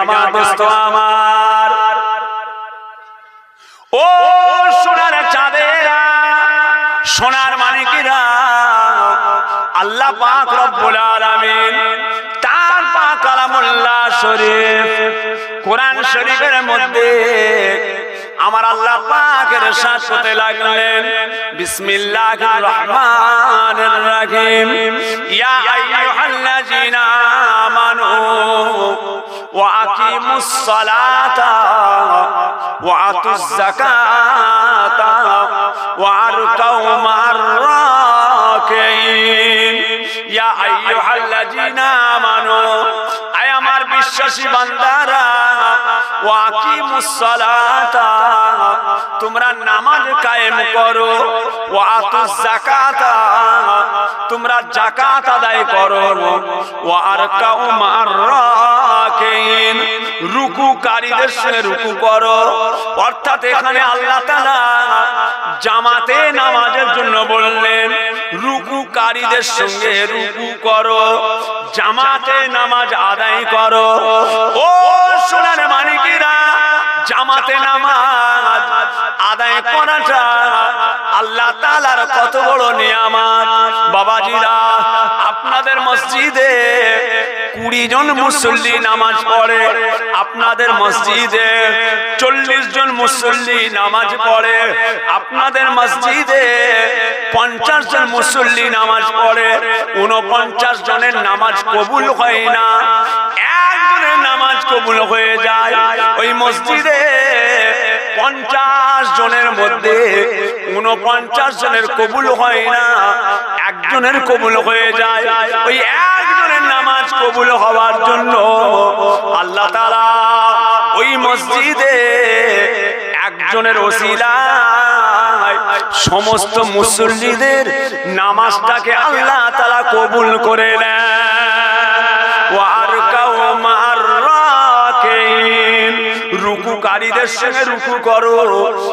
আমার দোস্ত আমার। ও সোনার চাঁদেরা, সোনার মানিকেরা আল্লাহ পাক রব্বুল আলামিন তার পাক কালামুল্লাহ শরীফ কোরআন শরীফের মধ্যে আমার আল্লাহ পাকের শ্বাস হতে লাগলেন। বিসমিল্লাহির রহমানির রহিম। ইয়া আইয়ুহাল্লাযীনা আমানু সালাতা ওয়া আতুজ যাকাতা ওয়া আরকাউ মা'আর রাকিন ইয়া আইয়ুহাল্লাযীনা আমানু, আয় আমার বিশ্বাসী বান্দারা, ওয়া আকিমুস সালাতা তোমরা নামাজ কায়েম করো, ওয়া আতুজ যাকাতা তোমরা যাকাত আদায় করো, ওয়া আরকাউ মা'আর রাকিন রুকুকারীদের সঙ্গে রুকু করো। অর্থাৎ এখানে আল্লাহ তাআলা জামাতে নামাজের জন্য বললেন, রুকুকারীদের সঙ্গে রুকু করো, জামাতে নামাজ আদায় করো। ও সোনার মানিকেরা, জামাতে নামাজ আদায় করাটা আল্লাহ তালার কত বড় নিয়ামত। বাবাজিরা, আপনাদের মসজিদে কুড়ি জন মুসল্লি নামাজ পড়ে। আপনাদের মসজিদে চল্লিশ জন মুসল্লি নামাজ পড়ে। আপনাদের মসজিদে পঞ্চাশ জন মুসল্লি নামাজ পড়ে। উনপঞ্চাশ জনের নামাজ কবুল হয় না। একজনের নামাজ কবুল হয়ে যায়। ওই মসজিদে পঞ্চাশ জনের মধ্যে উনপঞ্চাশ জনের কবুল হয় না। একজনের কবুল হয়ে যায়। ওই একজনের কবুল হওয়ার জন্য আল্লাহ তালা ওই মসজিদে একজনের ওসিলায় সমস্ত মুসল্লিদের নামাজটাকে আল্লাহ তালা কবুল করে রুকুকারীদের সঙ্গে রুকু করো।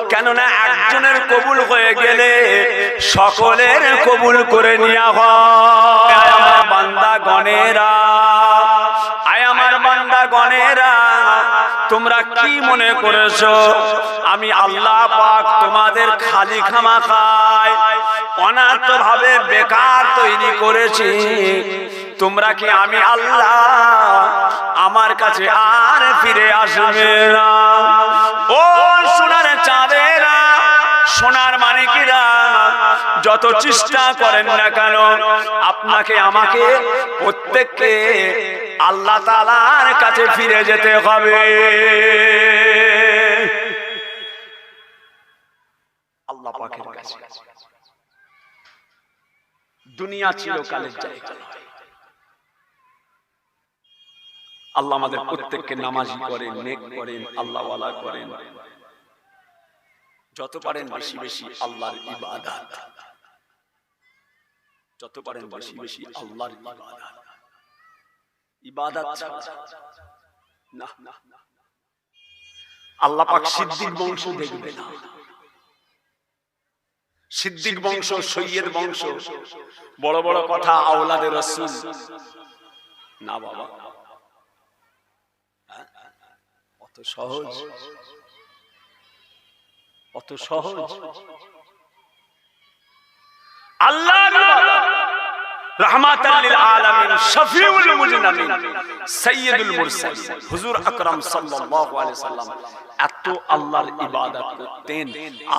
কেননা একজনের কবুল হয়ে গেলে সকলের কবুল করে নেওয়া হয়। বান্দা গণেরা তোমরা কি মনে করেছ? আমি আল্লাহ পাক তোমাদের খালি খামা খাই অনার্থ ভাবে বেকার তৈরি করেছি। তোমরা কি আমি আল্লাহ আমার কাছে আর ফিরে আসবে না? ও সোনার চাঁদেরা, সোনার মানিকেরা যত চেষ্টা করেন না কেন, আপনাকে আমাকে প্রত্যেককে আল্লাহ তালার কাছে ফিরে যেতে হবে। আল্লাহ দুনিয়া চিরকালের জায়গা। আল্লাহ আমাদের প্রত্যেককে নামাজি করেন, নেক করেন, আল্লাহওয়ালা করেন। যত পারেন বেশি বেশি আল্লাহর ইবাদত। যত পারেন বেশি বেশি আল্লাহর ইবাদত। ইবাদত। না। আল্লাহ পাক সিদ্দিক বংশ দেখবে না। সিদ্দিক বংশ সৈয়দ বংশ। বড় বড় কথা আওলাদের রসুল। না বাবা। হ্যাঁ? অত সহজ। অত সহজ। আল্লাহ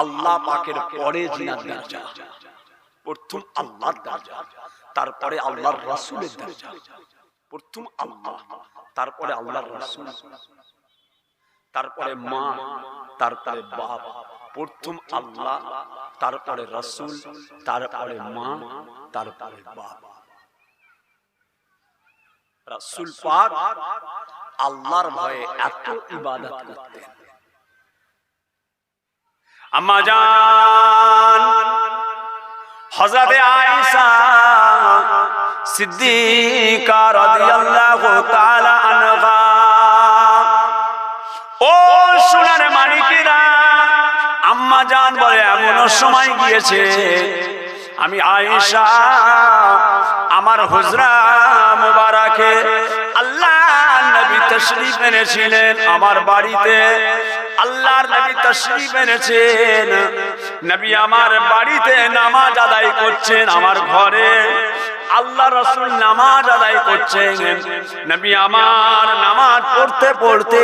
আল্লাহ তারপরে আল্লাহর দরজা। প্রথম আল্লাহ তারপরে আল্লাহর রাসূল। তারপরে মা তারপরে বাপ। প্রথম আল্লাহ, তারপরে রসুল, তারপরে মা, তারপরে রসুল পাক আল্লাহর ভয়ে এত ইবাদত করতেন। আম্মা জান, হযরতে আয়েশা সিদ্দিকা রাদিয়াল্লাহু তাআলা আনহা। ও সোনার মানিকেরা আম্মা জান বলে, এমনও সময় গিয়েছে। আমি আয়েশা, আমার হুজরা মুবারাকে আল্লাহ নবী তশরিফ এনেছিলেন আমার বাড়িতে। আল্লাহর নবী তশরিফ এনেছেন। নবী আমার বাড়িতে নামাজ আদায় করছেন আমার ঘরে। আল্লাহ রসুল নামাজ আদায় করছেন। নবী আমার নামাজ পড়তে পড়তে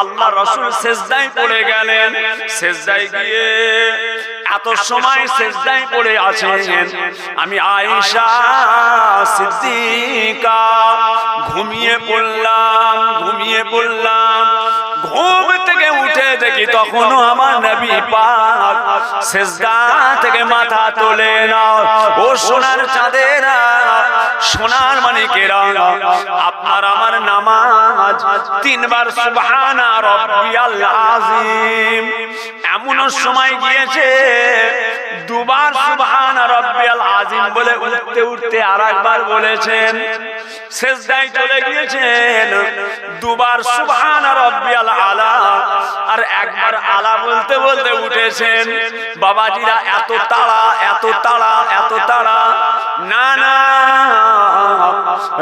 আল্লাহ রসুল শেষদায় পড়ে গেলেন। শেষদায় গিয়ে এত সময় শেষদায় পড়ে আছেন। আমি আয়েশা সিদ্দিকা ঘুমিয়ে পড়লাম ঘুমিয়ে পড়লাম। ঘুম থেকে দেখি তখনও আমার নবী পাক সেজদা থেকে মাথা তোলে না ও সোনার চাঁদেরা সোনার মানিকেরা আপনার আমার নামাজ তিনবার সুবহানা রব্বিয়াল আযীম। এমন সময় গিয়েছে, দুবার সুবহানা রব্বিয়াল আযীম বলে উঠতে উঠতে আরেকবার বলেছেন। সেজদায় চলে গিয়েছেন, দুবার সুবহান রব্বিয়াল আলা। আর একবার আলা বলতে বলতে উঠেছেন। বাবাজিরা, এত তাড়া এত তাড়া এত তাড়া। না না,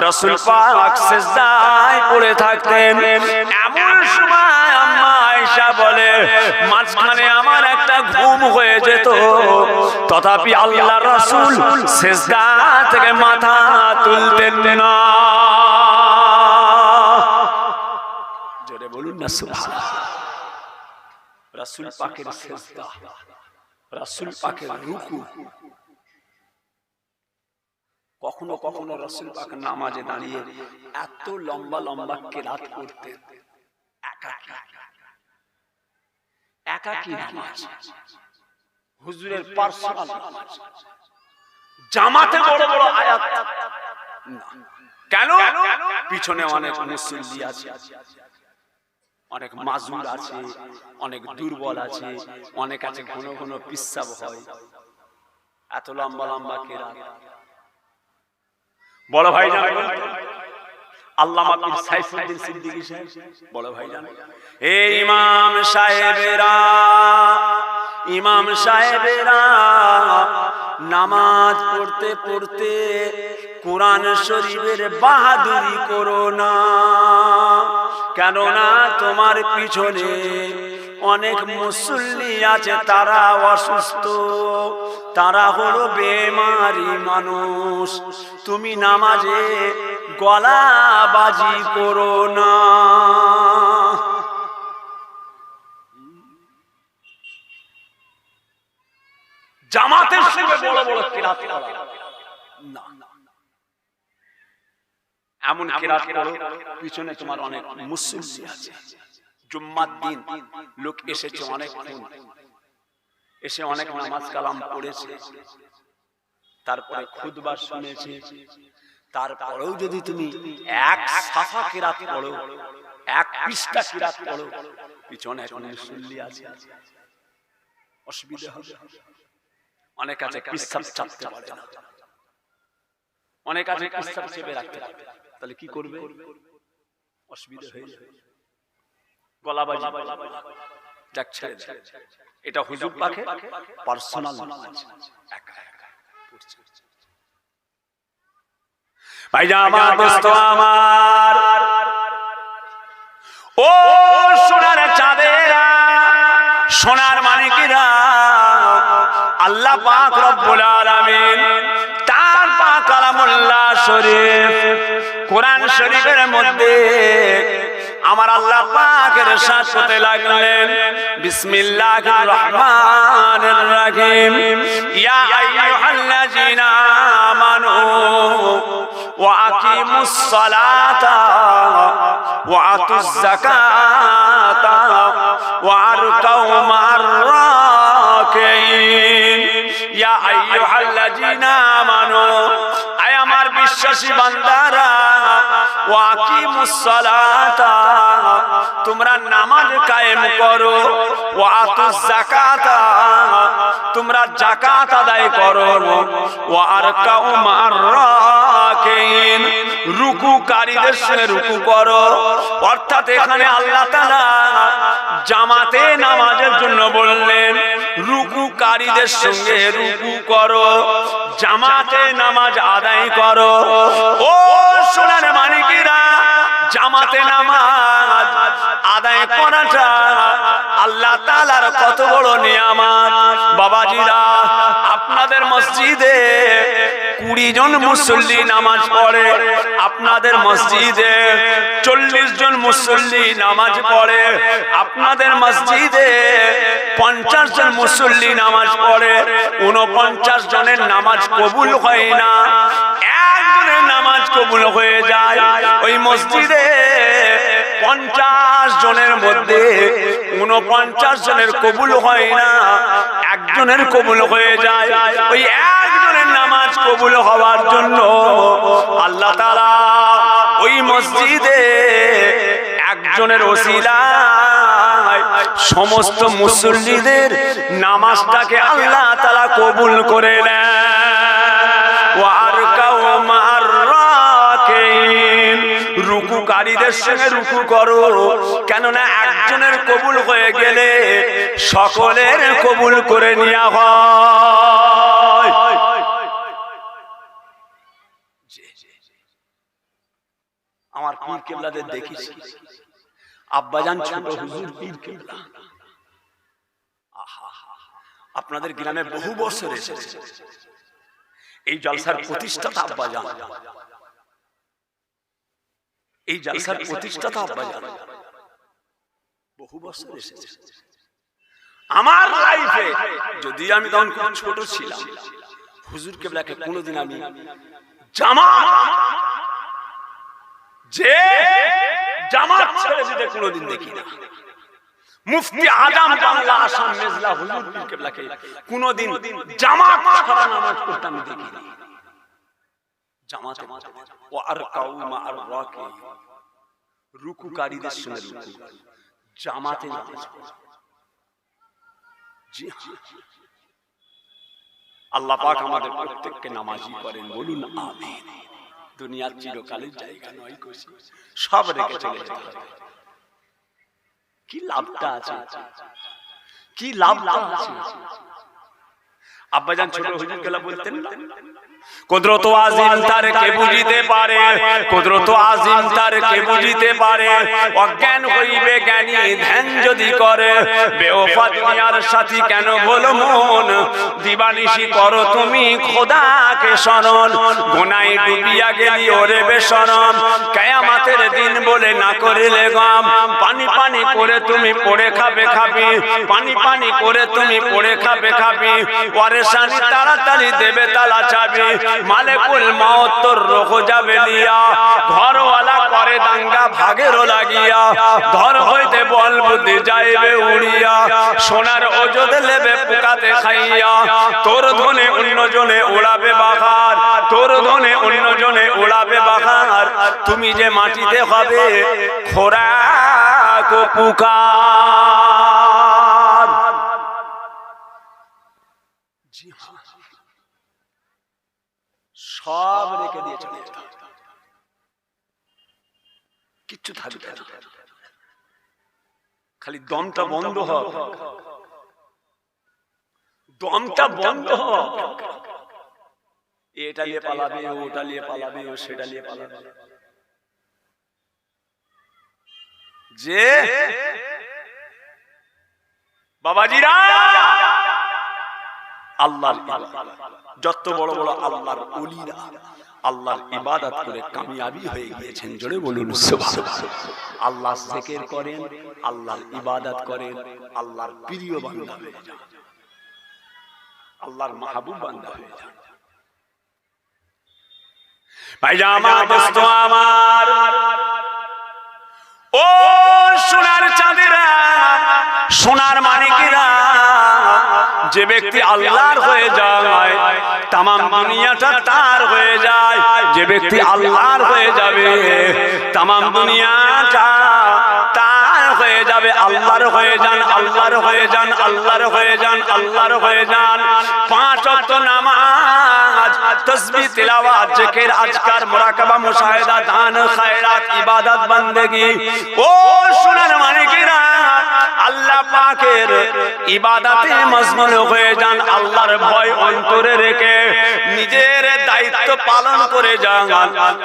রসুল পাক পড়ে থাকতেন। এমন সময় আম্মা আয়েশা বলে, মাঝখানে আমার একটা ঘুম হয়ে যেত। তথাপি আল্লাহ রসুল সেজদা থেকে মাথা তুলতেন না। জোরে বলুন না, সুবহানাল্লাহ। রাসূল পাকের সেজদা রাসূল পাকের রুকু। কখনো কখনো রাসূল পাক নামাজে দাঁড়িয়ে এত লম্বা লম্বা কেরাত করতেন একাকী একাকী নামাজ? হুজুরের পার্সোনাল জামাতে বড় বড় আয়াত। কেন? পিছনে অনেক মুসল্লি আছে। অনেক মাজুর আছে, অনেক দুর্বল আছে, অনেক আছে ঘন ঘন পিসাব হয়। এত লম্বা লম্বা কেরা বড় ভাই আল্লাহ সাইফুদ্দিন সাহেব। বড় ভাই ইমাম সাহেবেরা ইমাম সাহেবেরা, নামাজ পড়তে পড়তে কোরআন শরীফের বাহাদুরি করো না। কেননা তোমার পিছনে অনেক মুসল্লি আছে, তারা অসুস্থ। তারা হলো বেমারি মানুষ। তুমি নামাজে গলা বাজি করো না। জামাতের সঙ্গে বড় বড় না। এমন কিরাত করো পিছনে তোমার অনেক মুসল্লি আছে। জুম্মার দিন লোক এসেছে অনেক এসে অনেক নামাজ কালাম পড়েছে। তারপরে খুদবার শুনেছে। তারপরেও যদি তুমি এক সাফা কেরাত পড়ো এক পৃষ্ঠা কিরাত পড়ো পিছনে এখন মুসল্লি আছে। অসুবিধা হবে। অনেক আছে পিসাব চাপতে পারে না। অনেক আছে চেপে রাখতে তাহলে কি করবে? অসুবিধা হয়ে যাবে। গলাবাজি যাক ছেড়ে। এটা হুজুর পাখে পার্সোনাল একা একা ভাইজা আমার দোস্ত আমার। ও সোনার চাঁদেরা সোনার মানিকেরা আল্লাহ পাক রব্বুল আলামিন শরীফ, কোরআন শরীফের মধ্যে আমার আল্লাহ পাকের সাথ করতে লাগলেন, বিসমিল্লাহির রহমানির রহিম। ইয়া আইয়ুহাল্লাযিনা আমানু ওয়া আকিমুস সালাতা ওয়া আতুজ যাকাতা ওয়া আরকাউ মা'আর রাকিন। ইয়া আইয়ুহাল্লাযিনা আমানু বিশ্বাসী বান্দারা তোমরা নামাজ কায়েম করো তোমরা যাকাত আদায় করো, ওয়া আরকাউ মা'আর রাকিন রুকুকারীদের সঙ্গে রুকু করো। অর্থাৎ এখানে আল্লাহ জামাতে নামাজের জন্য বললেন রুকুকারীদের সঙ্গে রুকু করো জামাতে নামাজ আদায় করো। ও সোনার মানিকেরা জামাতে নামাজ আদায় করাটা আল্লাহ তাআলার কত বড় নিয়ামত। বাবাজিরা আপনাদের মসজিদে কুড়ি জন মুসল্লি নামাজ পড়ে। আপনাদের মসজিদে চল্লিশ জন মুসল্লি নামাজ পড়ে। আপনাদের মসজিদে পঞ্চাশ জন মুসল্লি নামাজ পড়ে। উনপঞ্চাশ জনের নামাজ কবুল হয় না। একজনের নামাজ কবুল হয়ে যায়। ওই মসজিদে পঞ্চাশ জনের মধ্যে উনপঞ্চাশ জনের কবুল হয় না। একজনের কবুল হয়ে যায়। ওই নামাজ কবুল হওয়ার জন্য আল্লাহ তাআলা ওই মসজিদে একজনের ওসিলায় সমস্ত মুসল্লিদের নামাজটাকে আল্লাহ তাআলা কবুল করে রুকুকারীদের সঙ্গে রুকু করো। কেননা একজনের কবুল হয়ে গেলে সকলের কবুল করে নেওয়া হয়। আমার পীর কেবলাদের দেখিস আব্বাজান ছোট হুজুর পীর কেবলা। আপনাদের গ্রামে বহু বছর এসেছে। এই জলসার প্রতিষ্ঠাতা আব্বাজান। এই জলসার প্রতিষ্ঠাতা আব্বাজান। বহু বছর এসেছে। আমার লাইফে যদি আমি তখন খুব ছোট ছিলাম হুজুর কেবলাকে কোনোদিন আমি জামা যে জামাত ছেড়ে কোনোদিন দেখি না। মুফতি আজম বাংলা আসাম মেজলা হুজুর পীর কেবলাকে কোনোদিন জামাত ছাড়া নামাজ পড়তে আমি দেখি না। জামাতে ও আর কাউমা আর রাকে রুকুকারীদের সঙ্গে রুকু, জামাতে নামাজ জি হ্যাঁ। আল্লাহ পাক আমাদের প্রত্যেককে নামাজি করেন, বলুন আমিন। দুনিয়ার চিরকালের জায়গা নয় কষি সব রেখে চলে যেতে হবে। কি লাভটা আছে? কি লাভ লাভ আছে? আব্বাজান ছোট হুজুর গেলা বলতেন। কুদরত আজিম তার কে বুঝিতে পারে? কুদরত আজিম তার কে বুঝিতে পারে? অজ্ঞান হইবে জ্ঞানী ধ্যান যদি করে বেওফা দুনিয়ার সাথী কেন বলো মন? দিবানিশি করো তুমি খোদাকে শরণ। গোনাই ডুবিয়া গেলি ওরে বেশরম। কেয়ামাতের দিন বলে না করিলে গম। পানি পানি করে তুমি পড়ে খাবে খাবি। পানি পানি করে তুমি পড়ে খাবে খাবি পরে সানি তাড়াতাড়ি দেবে তালা চাবি। মালেকুল মাওত রোগ যাবে ঘরওয়ালা করে দাঙ্গা ভাগেরও লাগিয়া। হইতে বল বুদ্ধি যাইবে উড়িয়া। সোনার ওজদ লেবে পোকাতে খাইয়া। তোর ধনে অন্য জনে ওড়াবে বাহার তোর ধনে অন্য জনে ওড়াবে বাহার তুমি যে মাটিতে হবে পুকার জি হ্যাঁ। সব রেখে দিয়ে চলে যেতে কিচ্ছু থাকবে খালি দমটা বন্ধ হোক দমটা বন্ধ হোক এটা নিয়ে পালাবে ওটা নিয়ে পালাবে ও সেটা নিয়ে পালাবে। যে বাবাজিরা! আল্লাহর যত বড় বড় আল্লাহর অলিরা আল্লাহর ইবাদত করে কামিয়াবি হয়ে গিয়েছেন, জোরে বলুন আল্লাহ জিকির করেন, আল্লাহর ইবাদত করেন, আল্লাহর প্রিয় বান্দা হয়ে যান। আল্লাহর মাহবুব বান্দা হয়ে যান। ভাইজা আমার দোস্ত, আমার। ও সোনার চাঁদেরা, সোনার মানিকেরা। যে ব্যক্তি আল্লাহর হয়ে যায় তাম দুনিয়াটা তার হয়ে যায়। যে ব্যক্তি আল্লাহর হয়ে যাবে তাম দুনিয়াটা যাবে, আল্লাহর হয়ে যান, আল্লাহর হয়ে যান, আল্লাহর হয়ে যান, আল্লাহর হয়ে যান। পাঁচ ওয়াক্ত নামাজ তসবিহ তিলাওয়াত, জিকির, আজকার, মুরাকাবা, মুশাহিদা, দান, খায়রাত, ইবাদত, বান্দেগি। ও সোনার মানিকেরা আল্লাহ পাকের ইবাদাতে মজমুল হয়ে যান, আল্লাহর ভয় অন্তরে রেখে নিজের দায়িত্ব পালন করে যান।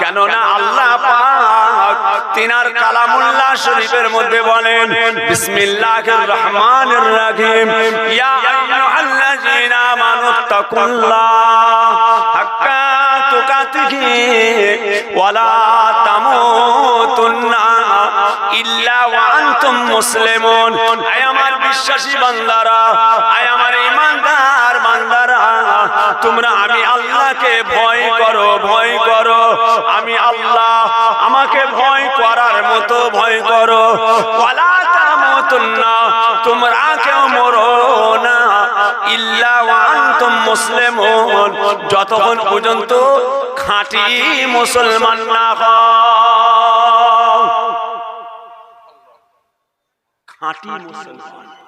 কেননা আল্লাহ পাক তিনার কালামুল্লাহ শরীফের মধ্যে বলেন তোমরা আমি আল্লাহকে ভয় করো ভয় করো। আমি আল্লাহ আমাকে ভয় করার মতো ভয় করো। মুসলিমুন যতক্ষণ পর্যন্ত খাঁটি মুসলমান না খাঁটি মুসলমান।